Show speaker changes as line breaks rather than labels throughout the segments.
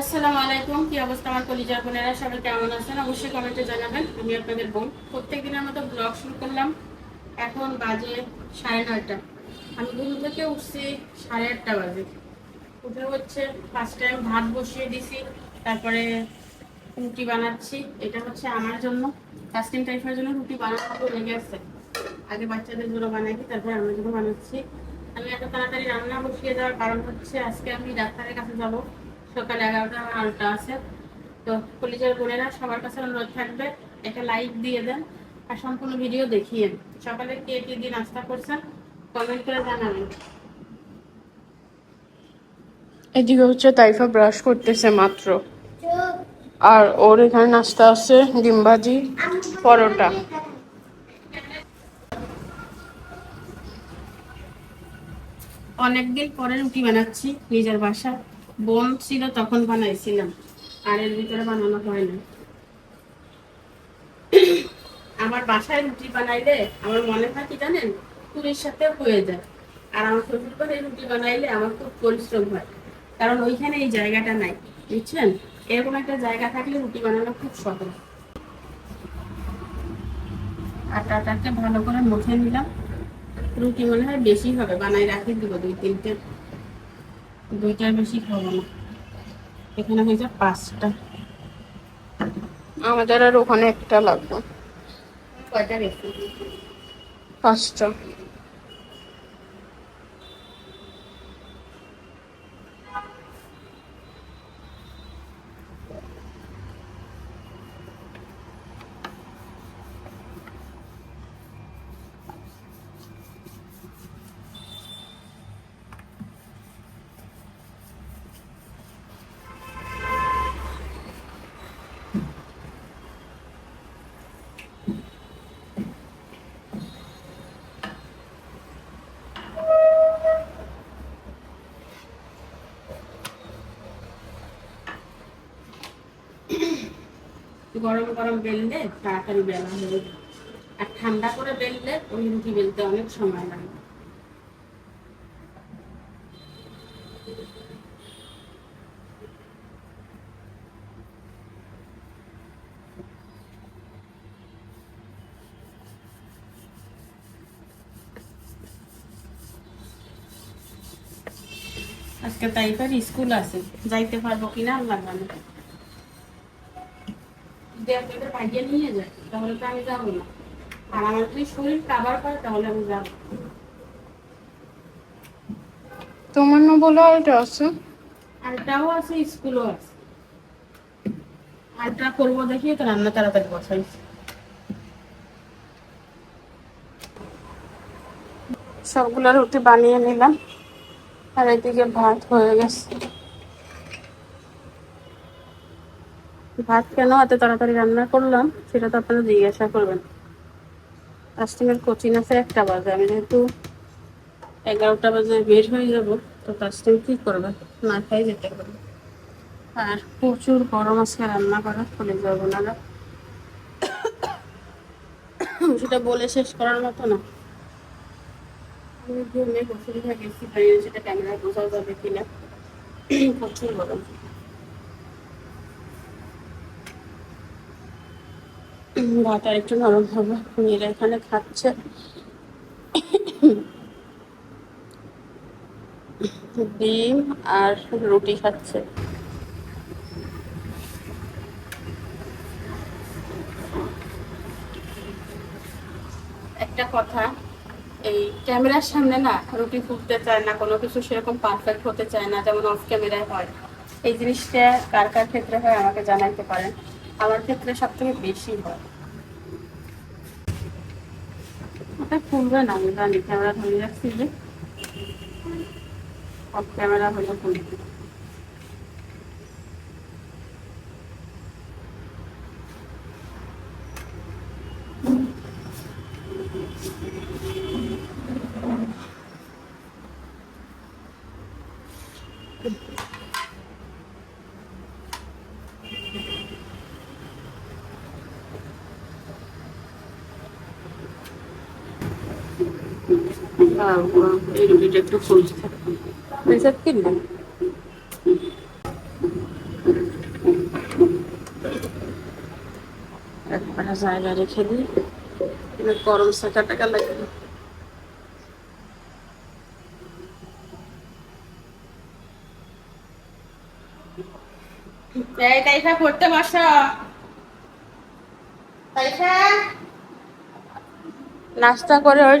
আসসালামু আলাইকুম, কি অবস্থা আমার কলিজার বোনেরা? সবাই কেমন আছেন? অবশ্যই কমেন্টে জানাবেন, আমি আপনাদের বোন। প্রত্যেক দিনের মতো ব্লগ শুরু করলাম। এখন বাজে সাড়ে নয়টা। আমি ঘুম থেকে উঠছি সাড়ে আটটা বাজে। উঠে হচ্ছে ফার্স্ট টাইম ভাত বসিয়ে দিছি, তারপরে রুটি বানাচ্ছি। এটা হচ্ছে আমার জন্য। ফাস্টিং টাইপের জন্য রুটি বানানো লেগে আসছে আগে বাচ্চাদের জন্য বানাই তারপরে আমার জন্য বানাচ্ছি। আমি এত তাড়াতাড়ি রান্না বসিয়ে দেওয়ার কারণ হচ্ছে আজকে আমি ডাক্তারের কাছে যাব। সকাল এগারোটা আমার আলটা আছে। তো কলিজার বোনেরা সবার কাছে অনুরোধ থাকবে, একটা লাইক দিয়ে দেন আর সম্পূর্ণ ভিডিও দেখিয়ে সকালে কে কে দিয়ে নাস্তা করছেন কমেন্ট করে জানাবেন।
এদিকে হচ্ছে তাইফা ব্রাশ করতেছে মাত্র। আর ওর এখানে নাস্তা আছে, ডিম ভাজি, পরোটা।
অনেকদিন পরে রুটি বানাচ্ছি নিজের বাসা বোন ছিল তখন বানাইছিলাম, আর এর ভিতরে বানানো হয় না। আমার বাসায় রুটি বানাইলে আমার মনে হয় কি জানেন? পুরীর সাথে হয়ে যায়। আর আমার শ্বশুর ঘরে রুটি বানাইলে আমার খুব পরিশ্রম হয়। কারণ ওইখানে এই জায়গাটা নাই, বুঝছেন? এরকম একটা জায়গা থাকলে রুটি বানানো খুব সহজ। আটাটাকে ভালো করে মুখে নিলাম। রুটি মনে হয় বেশি হবে বানাই রাখি দিব দুই তিনটে। দুইটার বেশি খাব না। এখানে হয়েছে পাঁচটা।
আমাদের আর ওখানে একটা লাগবে।
কয়টা রেখে
পাঁচটা।
গরম গরম বেললে তাড়াতাড়ি বেলা হয়ে যায়। আর ঠান্ডা করে বেললে ওই রুটি বেলতে অনেক সময় লাগে আজকে তাইফার স্কুল আছে, যাইতে পারব কিনা আল্লাহ আপনাদের ভাগ্যে নিয়ে যায় তাহলে তো আমি যাব না। আর আমার যদি শরীর কাবার করে তাহলে আমি যাব।
তোমার না বলে আরেকটা আছে?
আছে স্কুলও আছে। করব দেখি তো রান্না তাড়াতাড়ি বসাইছি
সবগুলা রুটি বানিয়ে নিলাম আর এদিকে ভাত হয়ে গেছে।
ভাত কেন এত তাড়াতাড়ি রান্না করলাম, সেটা তো আপনারা জিজ্ঞাসা করবেন। কাস্টমার কোচিং আছে একটা বাজে, আমি যেহেতু এগারোটা বাজে বের হয়ে যাব, তো কাস্টমার কি করবে? না খাই যেতে হবে। আর প্রচুর গরম আজকে রান্না করা চলে যাব না সেটা বলে শেষ করার মতো না। আমি ঘুমে বসে বাইরে সেটা ক্যামেরা বোঝা যাবে কিনা। প্রচুর গরম। ভাত একটু নরম হবে মেয়েরা এখানে খাচ্ছে। ডিম আর রুটি খাচ্ছে। একটা কথা, এই ক্যামেরার সামনে না রুটি ফুটতে চায় না, কোনো কিছু সেরকম পারফেক্ট হতে চায় না, যেমন অফ ক্যামেরায় হয়। এই জিনিসটা কার কার ক্ষেত্রে হয় আমাকে জানাইতে পারেন। আমার ক্ষেত্রে সব থেকে বেশি হয়? ওটা খুলবে না আমি জানি। ক্যামেরা ধরে রাখছি যে, অফ ক্যামেরা হলে খুলবে এই রুটিটা একটু
জায়গা রেখে দিই গরম সেকা টাকা লাগে
এই তাইফা পড়তে বসো তাইফা
নাস্তা করে ওই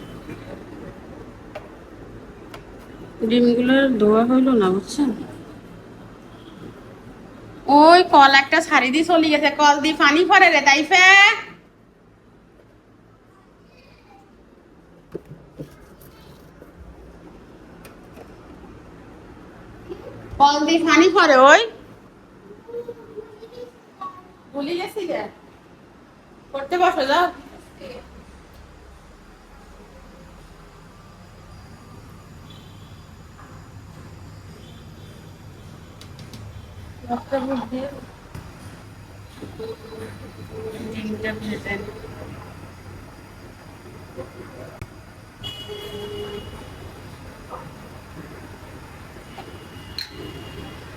ডিমগুলো ধোয়া হইল না, বুঝছেন?
ওই কল একটা শাড়ি দিয়ে চলে গেছে, কল দিয়ে পানি পরে রে তাইফে। কল দিয়ে পানি পরে ওই। ভুলে গেছি রে। করতে বসো, যাও। একটা বুদ্ধি
ডিমটা ভেজে।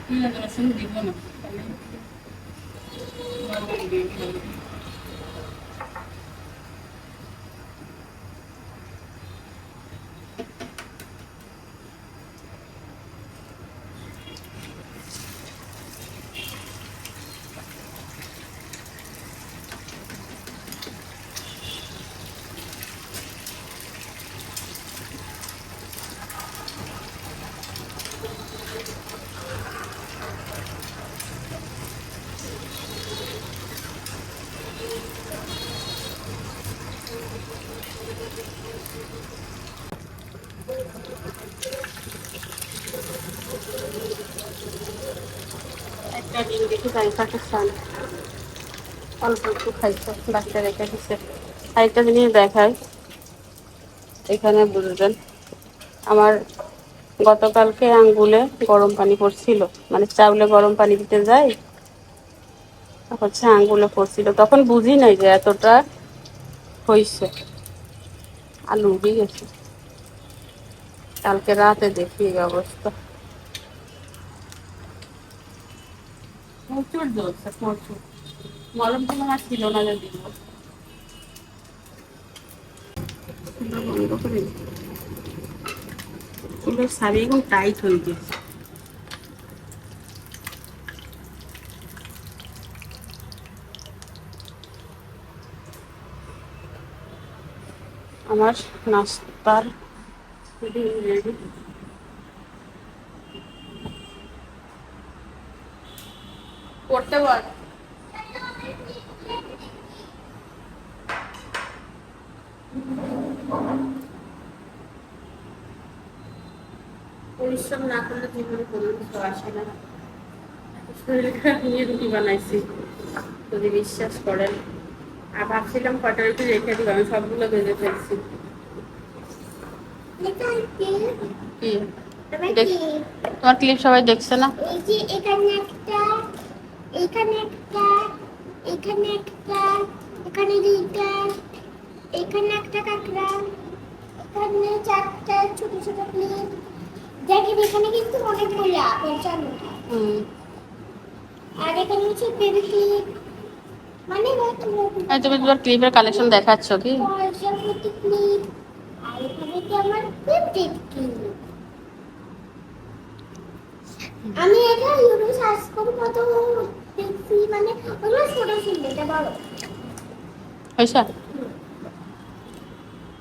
পেঁয়াজ রসুন দিব না অল্প একটু খাইছে ডাক্তার রেখে দিচ্ছে আরেকটা জিনিস দেখায় এখানে বুঝবেন, আমার গতকালকে আঙ্গুলে গরম পানি পড়ছিল মানে চাউলে গরম পানি দিতে যাই, হচ্ছে আঙ্গুলে পড়ছিল। তখন বুঝি নাই যে এতটা হইছে। আলু উঠে গেছে। কালকে রাতে দেখি এই অবস্থা।
প্রচুর জ্বলছে প্রচুর। মলম আমার ছিল না যদি।
শাড়ি এখন টাইট হয়ে গেছে। আমার নাস্তার রেডি
করতে বল। পরিশ্রম না করলে জীবনে কোনো কিছু আসে না। শরীর খারাপ নিয়ে রুটি বানাইছি। যদি বিশ্বাস করেন। আর ভাবছিলাম কটা রুটি রেখে দিব আমি সবগুলো ভেজে ফেলছি।
তোমার ক্লিপ সবাই দেখছে না?
এই যে এখানে একটা এখানে একটা এখানে একটা এখানে দুইটা এখানে একটা কাঁকড়া এখানে চারটা ছোট ছোট প্লেট। দেখেন এখানে কিন্তু অনেকগুলো পঞ্চান্নটা
হুম।
আর এখানে হচ্ছে বেবি ক্লিপ মানে
তুমি তোমার ক্লিপের কালেকশন দেখাচ্ছ কি?
ক্লিপ আর এখানে কি আমার ফেভারিট ক্লিপ আমি এটা ইউটিউবে সার্চ করে কত দেখছি মানে ওগুলো ছোট ছিল এটা বড়
হয়েছে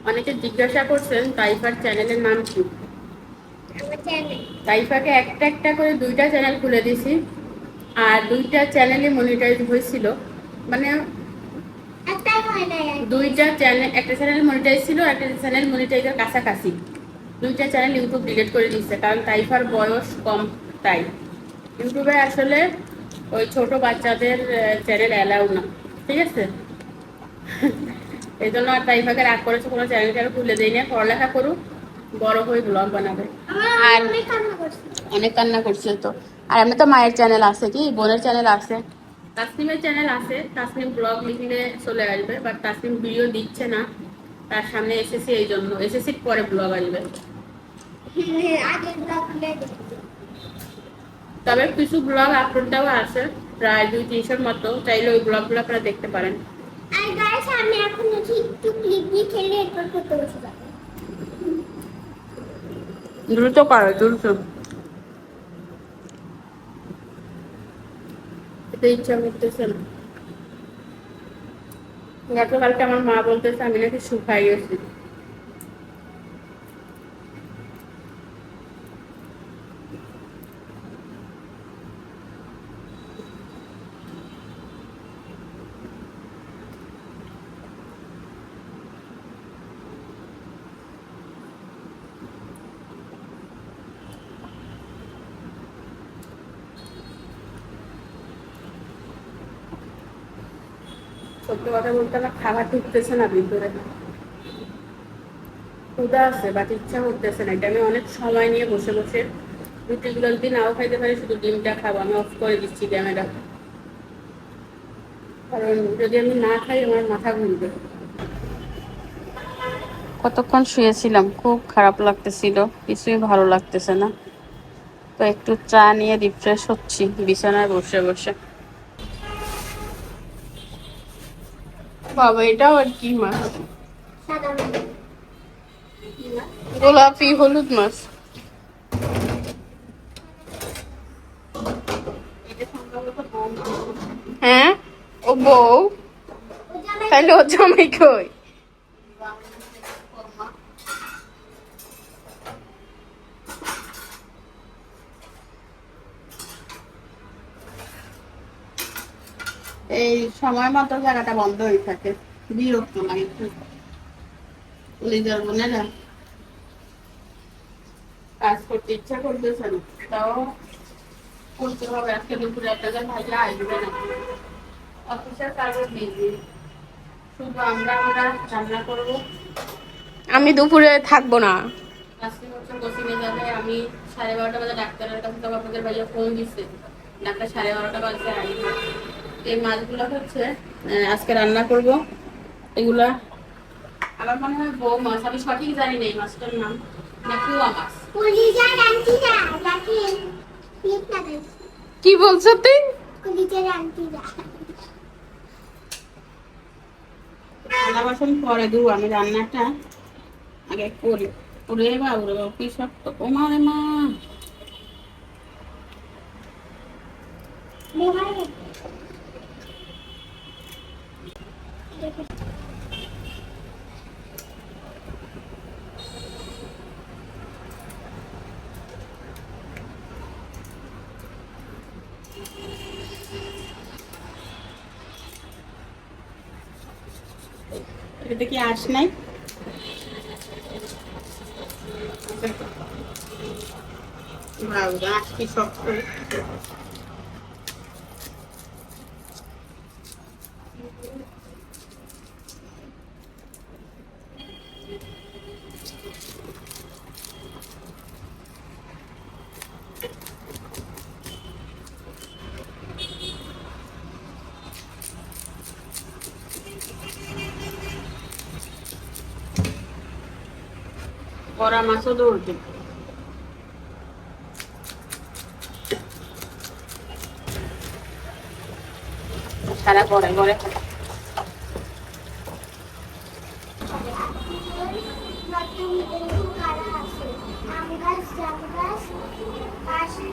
অনেকে জিজ্ঞাসা করছেন তাইফার চ্যানেলের নাম কি? তাইফাকে একটা একটা করে দুইটা চ্যানেল খুলে দিয়েছি আর দুইটা চ্যানেলে মনিটাইজ হয়েছিল। মানে। দুইটা চ্যানেল একটা চ্যানেল মনিটাইজ ছিল একটা চ্যানেল মনিটাইজের কাছাকাছি। দুইটা চ্যানেল ইউটিউব ডিলিট করে দিচ্ছে কারণ তাইফার বয়স কম তাই। ইউটিউবে আসলে ওই ছোট বাচ্চাদের চ্যানেল অ্যালাউ না, ঠিক আছে? এই জন্য আর তাই ভাগে রাগ করেছে, কোনো চ্যানেল ট্যানেল খুলে দেয় না পড়ালেখা করুক, বড় হয়ে ব্লগ বানাবে।
আর-
অনেক কান্না করছে
তো। আর আমি তো মায়ের চ্যানেল আছে কি? বোনের চ্যানেল আছে?
তাসনিমের চ্যানেল আছে। তাসনিম ব্লগ লিখলে চলে আসবে বাট তাসনিম ভিডিও দিচ্ছে না। তার সামনে এসেছি এই জন্য। এসেছি পরে ব্লগ আসবে
হ্যাঁ, আগের ব্লগগুলো দেখছি
তবে কিছু ব্লগ আপলোড দেওয়া আছে প্রায় দুই তিনশোর মতো। চাইলে ওই ব্লগগুলো আপনারা দেখতে পারেন।
আর গাইস আমি এখন একটু ক্লিপ দিয়ে খেলে এরপর করতে বসে যাব।
দ্রুত করো দ্রুত।
এতে ইচ্ছা করতেছে না। গতকালকে আমার মা বলতেছে আমি নাকি শুকাই গেছি কথা বলতে আমার খাবার ঢুকতেছে না ভিতরে। ক্ষুদা আছে বাট ইচ্ছা করতেছে না। এটা আমি অনেক সময় নিয়ে বসে বসে নাও খাইতে পারি, শুধু ডিমটা খাব। আমি অফ করে দিচ্ছি ক্যামেরা কারণ যদি আমি না খাই, আমার মাথা ঘুরবে।
কতক্ষণ শুয়েছিলাম? খুব খারাপ লাগতেছিল। কিছুই ভালো লাগতেছে না। তো একটু চা নিয়ে রিফ্রেশ হচ্ছি, বিছানায় বসে বসে। বাবা এটাও আর কি মাছ? গোলাপি হলুদ মাছ। হ্যাঁ? ও বউ? তাহলে ও জামাই কই
এই সময় মতো জায়গাটা বন্ধ হয়ে থাকে। বিরক্ত লাগে লিজার বোনেরা কাজ করতে ইচ্ছা করতেছে না। তাও করতে হবে আজকে দুপুরে আপনাদের ভাইয়া আসবে না। অফিসের কাজে বিজি শুধু আমরা আমরা রান্না করব।
আমি দুপুরে থাকব না।
আজকে হচ্ছে কোচিংয়ে যাবে। আমি সাড়ে বারোটা বাজে ডাক্তারের কাছে তো আপনাদের ভাইয়া ফোন দিচ্ছে ডাক্তার সাড়ে বারোটা বাজে আসবে এই মাছগুলো হচ্ছে আজকে রান্না করব। এগুলা আমার মনে হয় বউ মাছ। আমি সঠিক জানি না এই মাছটার নাম। না কুয়া মাছ।
কি বলছো তুই?
বাসন পরে দেবো আমি রান্নাটা আগে করি। ওরে বাবু রে বাবু কি শক্ত। ও মা রে মা।
মোবাইল।
এটা কি আস নাই? আস কি শক্ত?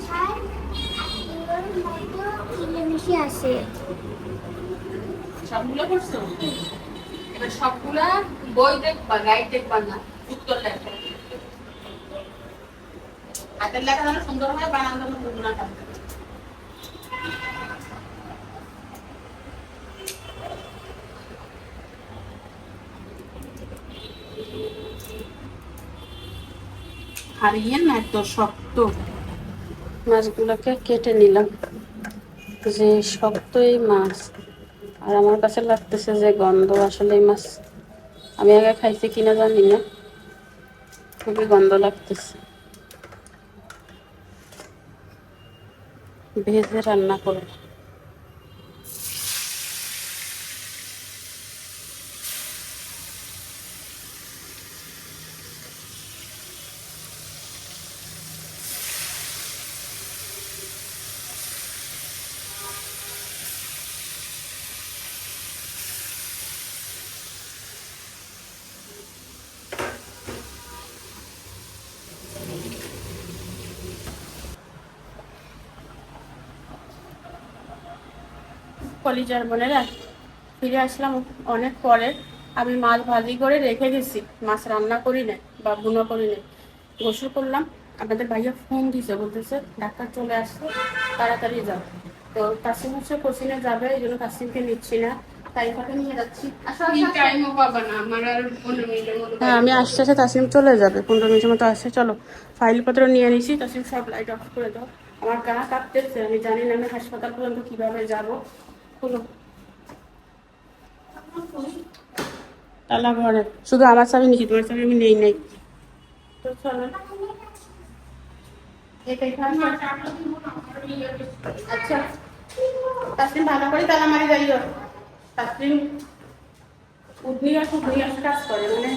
ঝাড় এগুলোর মতো মিলেমিশে আসে
সবগুলো করছ সবগুলা বই দেখবা গাইড দেখবা না, উত্তর লেখা। হাতের লেখা যেন সুন্দর হয় বানান যেন থাকে হারিয়ে না শক্ত?
মাছগুলোকে কেটে নিলাম। যে শক্ত এই মাছ। আর আমার কাছে লাগতেছে যে গন্ধ, আসলে এই মাছ আমি আগে খাইছি কিনা জানি না। খুবই গন্ধ লাগতেছে। ভেজে রান্না করে
কলিজার বোনেরা ফিরে আসলাম অনেক পরে। আমি মাছ ভাজি করে রেখে গেছি মাছ রান্না করি না বা বুনো করি না গোসল করলাম। আপনাদের ভাইয়া ফোন দিছে বলতেছে ডাক্তার চলে আসছে তাড়াতাড়ি যাও। তো তাসিম হচ্ছে কোচিনে যাবে এই জন্য তাসিমকে নিচ্ছি না। তাই ফাঁকে নিয়ে যাচ্ছি। আসো, আসো, আসো।
টাইমও পাবা না আমার আর পনেরো মিনিটের মতো
হ্যাঁ আমি আসতে আসতে তাসিম চলে যাবে। পনেরো মিনিটের মতো আসছে চলো। ফাইলপত্র নিয়ে নিছি। তাসিম সব লাইট অফ করে দাও। আমার গা কাঁপতেছে আমি জানি না আমি হাসপাতাল পর্যন্ত কীভাবে যাব। তালা ঘরে। শুধু আমার চাবি নিচ্ছি তোমার চাবি আমি নেই নেই। তো চলো আচ্ছা। তাসলিম ভালো করে তালা মারি যাইও তাসলিম উঠনি আর আর কাজ করে মানে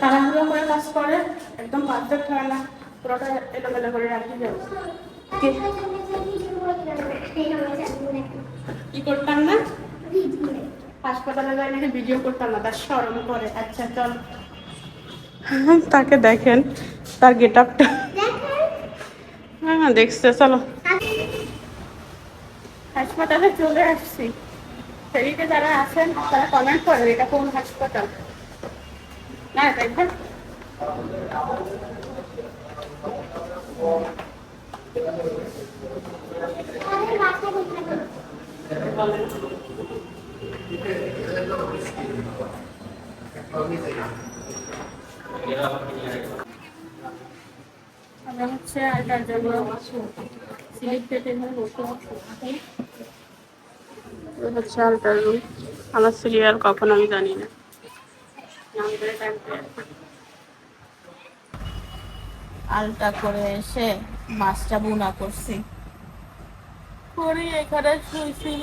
তাড়াহুড়ো করে কাজ করে একদম পারফেক্ট হয় না। পুরোটা এলোমেলো করে রাখি যাবে কি করতাম না? হাসপাতালে যাই নাকি ভিডিও করতাম না তার সরম করে। আচ্ছা চল। তাকে দেখেন তার গেট আপটা হ্যাঁ দেখছে চলো। হাসপাতালে চলে আসছি। ফেরিতে যারা আছেন তারা কমেন্ট করেন এটা কোন হাসপাতাল। না তাই না? আমরা হচ্ছে আলটার জন্য হচ্ছে আলটার আমার সিরিয়াল কখন আমি জানি না। আলটা করে এসে মাছটা বুনা করছি। করে, এখানে শুয়েছিল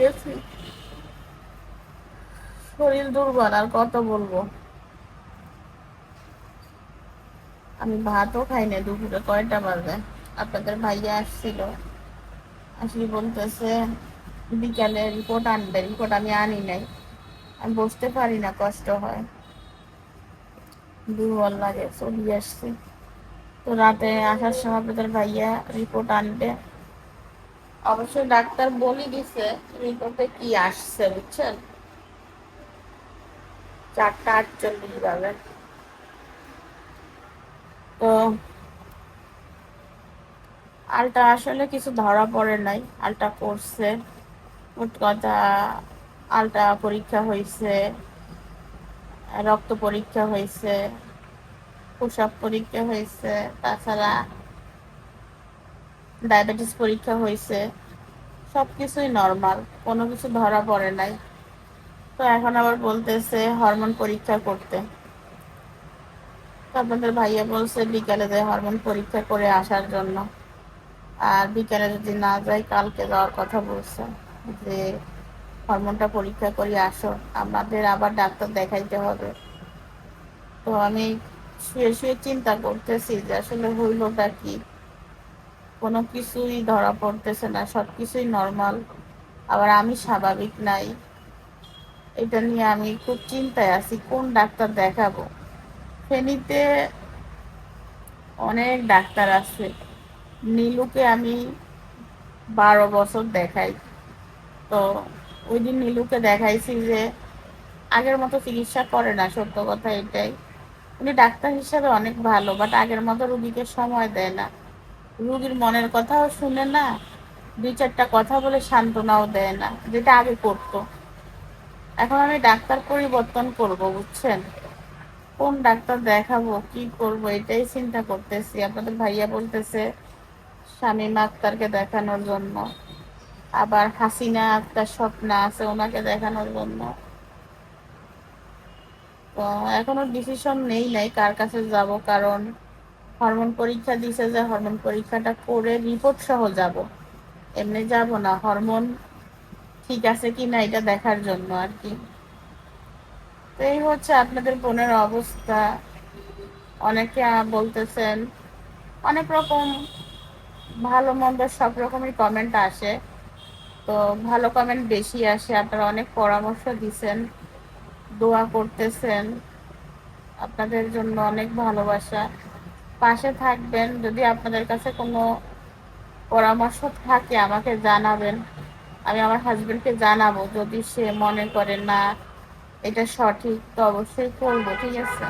গেছি। শরীর দুর্বল, আর কত বলব? আমি ভাতও খাই না দুপুরে, কয়টা বাজে? আপনাদের ভাইয়া আসছিল। আসলে বলতেছে, বিকালে রিপোর্ট আনবে রিপোর্ট আমি আনি নাই। আমি বসতে পারি না, কষ্ট হয়। দুর্বল লাগে, চলে আসছি। তো রাতে আসার সময় আপনাদের ভাইয়া রিপোর্ট আনবে। অবশ্যই ডাক্তার বলে দিছে রিপোর্টে কি আসছে বুঝছেন? চারটা আটচল্লিশ বাজে। তো আলটা আসলে কিছু ধরা পড়ে নাই আলটা করছে। কথা আলটা পরীক্ষা হয়েছে, রক্ত পরীক্ষা হয়েছে প্রসাব পরীক্ষা হয়েছে, তাছাড়া ডায়াবেটিস পরীক্ষা হয়েছে সব কিছুই নর্মাল কোনো কিছু ধরা পড়ে নাই। তো এখন আবার বলতেছে হরমোন পরীক্ষা করতে। আপনাদের ভাইয়া বলছে বিকালে যায় হরমোন পরীক্ষা করে আসার জন্য। আর বিকালে যদি না যাই কালকে যাওয়ার কথা বলছে যে হরমোনটা পরীক্ষা করে আসো। আমাদের আবার ডাক্তার দেখাইতে হবে। তো আমি শুয়ে শুয়ে চিন্তা করতেছি যে আসলে হইলটা কি। কোনো কিছুই ধরা পড়তেছে না সব কিছুই নর্মাল আবার আমি স্বাভাবিক নাই। এটা নিয়ে আমি খুব চিন্তায় আছি, কোন ডাক্তার দেখাবো? ফেনীতে অনেক ডাক্তার আছে। নীলুকে আমি বারো বছর দেখাই। তো ওই দিন নীলুকে দেখাইছি যে আগের মতো চিকিৎসা করে না, সত্য কথা এটাই। উনি ডাক্তার হিসাবে অনেক ভালো বাট আগের মতো রুগীকে সময় দেয় না। রুগীর মনের কথাও শুনে না, দুই চারটা কথা বলে সান্ত্বনাও দেয় না, যেটা আগে করতো। এখন আমি ডাক্তার পরিবর্তন করব, বুঝছেন? কোন ডাক্তার দেখাবো, কি করব, এটাই চিন্তা করতেছি। আপনাদের ভাইয়া বলতেছে শামীম আক্তারকে দেখানোর জন্য। আবার হাসিনা আক্তার স্বপ্না আছে, ওনাকে দেখানোর জন্য। তো এখনও ডিসিশন নেই নাই কার কাছে যাব, কারণ হরমোন পরীক্ষা দিছে যে হরমোন পরীক্ষাটা করে রিপোর্ট সহ যাব। এমনি যাব না, হরমোন ঠিক আছে কি না এটা দেখার জন্য আর কি। তো এই হচ্ছে আপনাদের বোনের অবস্থা। অনেকে বলতেছেন, অনেক রকম ভালো মন্দ সব রকমই কমেন্ট আসে। তো ভালো কমেন্ট বেশি আসে, আপনারা অনেক পরামর্শ দিছেন, দোয়া করতেছেন। আপনাদের জন্য অনেক ভালোবাসা। পাশে থাকবেন, যদি আপনাদের কাছে কোনো পরামর্শ থাকে, আমাকে জানাবেন। আমি আমার হাজবেন্ডকে জানাব, যদি সে মনে করে না, এটা সঠিক, তো অবশ্যই করব, ঠিক আছে?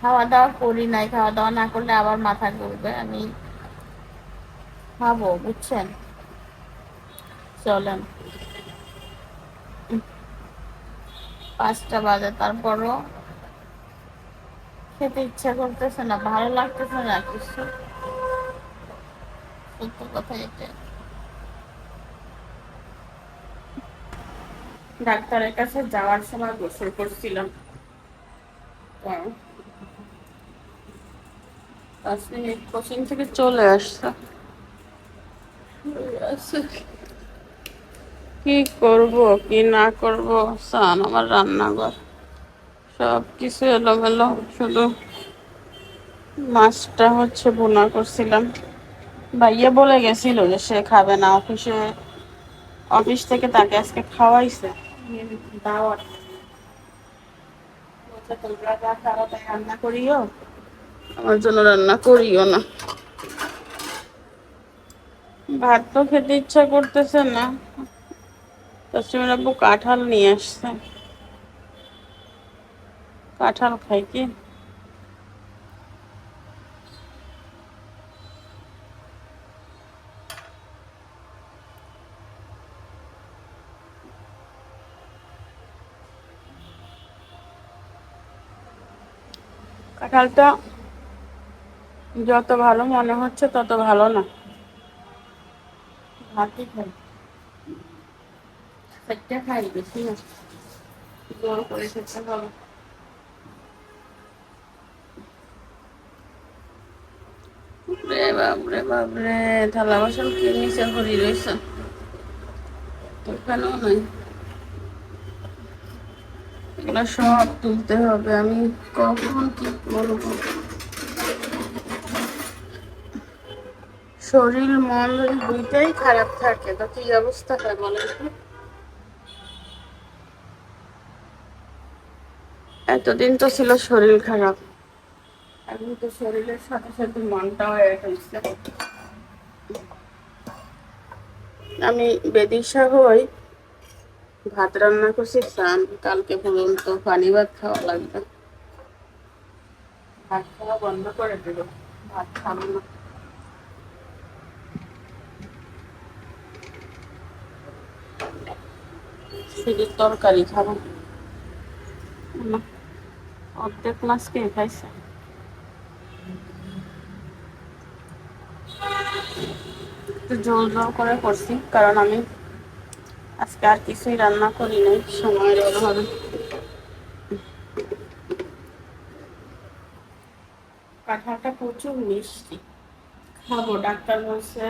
খাওয়া দাওয়া করি নাই খাওয়া দাওয়া না করলে আবার মাথা ঘুরবে, আমি খাব, বুঝছেন? চলেন। পাঁচটা বাজে, তারপরও খেতে ইচ্ছা করতেছে না, ভালো লাগতেছে না কিছু। সত্য কথা এটা। ডাক্তারের কাছে যাওয়ার সময় গোসল করছিলাম। মিনিট কোচিং থেকে চলে আসছে। কি করব, কি না করব? সান, আমার রান্নাঘর। সব কিছু এলো এলোমেলো, শুধু মাছটা হচ্ছে বোনা করছিলাম। ভাইয়া বলে গেছিল যে সে খাবে না, অফিসে, অফিস থেকে তাকে আজকে খাওয়াইছে। রান্না করিও, আমার জন্য রান্না করিও না। ভাত তো খেতে ইচ্ছা করতেছে না। তসলিমের আব্বু কাঁঠাল নিয়ে আসছে। কাঁঠাল খাই কি? কাঁঠালটা যত ভালো মনে হচ্ছে তত ভালো না। ভাতই খাই। সেটা খাই, বেশি না। করে থালা বাসন নিচে সব তুলতে হবে, আমি কখন কি করব? শরীর মন দুইটাই খারাপ থাকে, তো কি অবস্থা হয় বলেন? এতদিন তো ছিল শরীর খারাপ। এখন তো শরীরের সাথে সাথে মনটাও এক হয়েছে আমি বেদিশা হই, ভাত রান্না করছি চান কালকে পর্যন্ত পানি ভাত খাওয়া লাগবে। ভাত খাওয়া বন্ধ করে দেব ভাত খাব না। শুধু তরকারি খাব। অর্ধেক মাছ কে খাইছে? একটু জল জল করে করছি, কারণ আমি আজকে আর কিছুই রান্না করি নাই সময়ের অভাবে কাঁঠালটা প্রচুর মিষ্টি। খাব, ডাক্তার বলছে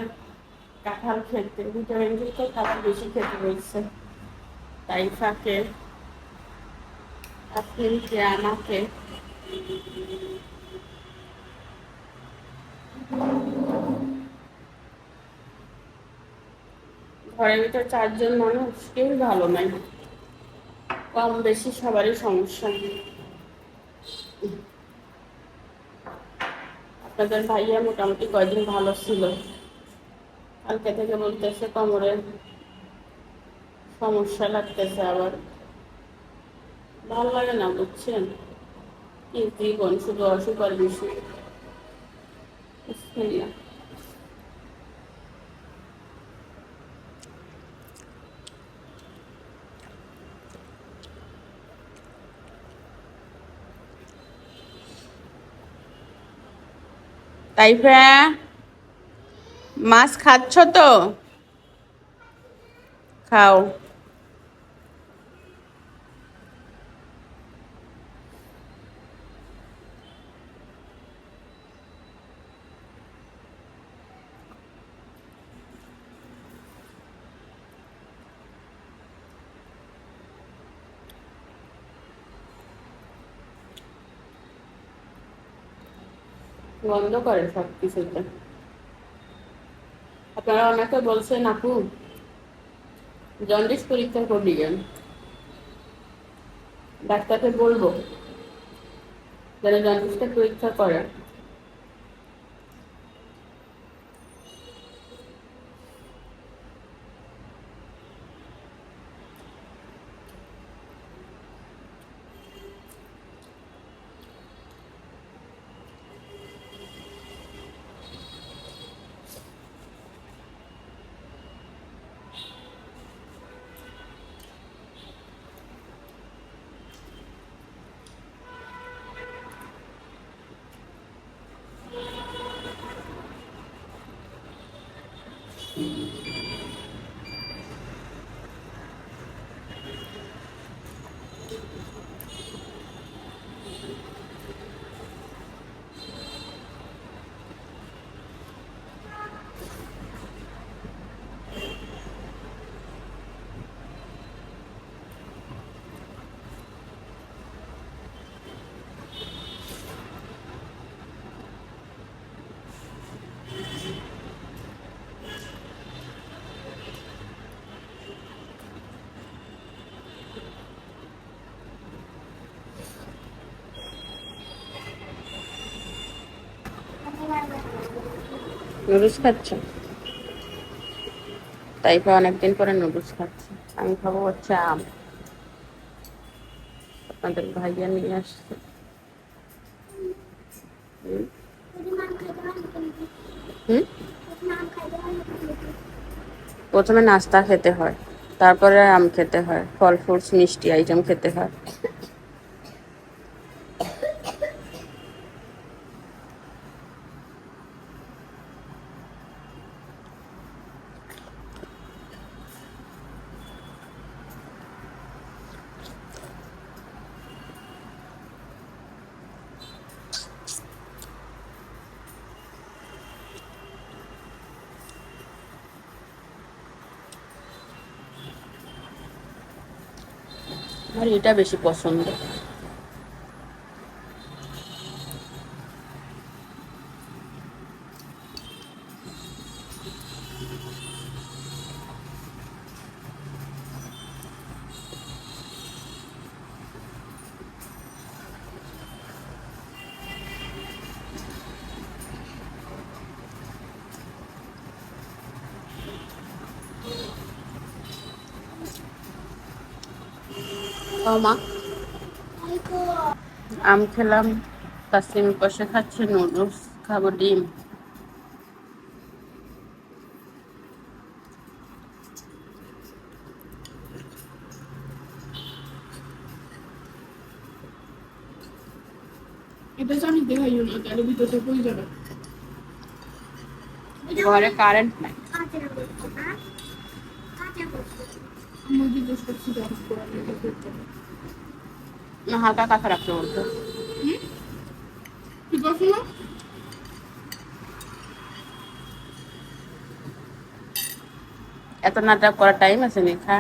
কাঁঠাল খেতে, ভিটামিন যুক্ত কাঁঠাল বেশি খেতে বলছে তাই ফাঁকে আপনাকে আমাকে ঘরের ভিতর চারজন মানুষ, কেউ ভালো নাই। কম বেশি সবারই সমস্যা। আপনাদের ভাইয়া মোটামুটি কয়দিন ভালো ছিল? কালকে থেকে বলতেছে কোমরে সমস্যা লাগতেছে আবার। ভালো লাগে না, বুঝছেন? কি জীবন, শুধু অসুখ আর বিষয়। তাইফা মাছ খাচ্ছ তো? খাও। বন্ধ করে সব কিছুতে। আপনারা অনেকে বলছেন, আপু জন্ডিস পরীক্ষা করে করিয়েন ডাক্তারকে বলব যেন জন্ডিসটা পরীক্ষা করে নুডলস খাচ্ছ তাই তো অনেকদিন পরে নুডলস খাচ্ছে। আমি খাব হচ্ছে আম। আপনাদের ভাইয়া নিয়ে আসছে। প্রথমে নাস্তা খেতে হয়, তারপরে আম খেতে হয়, ফল, ফ্রুটস, মিষ্টি আইটেম খেতে হয়। বেশি পছন্দ। আম খেলাম তাসলিম বসে খাচ্ছে নুডলস খাব ডিম।
এটা জানি দেখাইও না তাহলে যাবে।
ঘরে কারেন্ট নাই।
আমি জিজ্ঞেস করছি করতে
না হালকা কাঁচা রাখতে বলতো
ঠিক আছে না
এত নাটক করার টাইম আছে নি খা।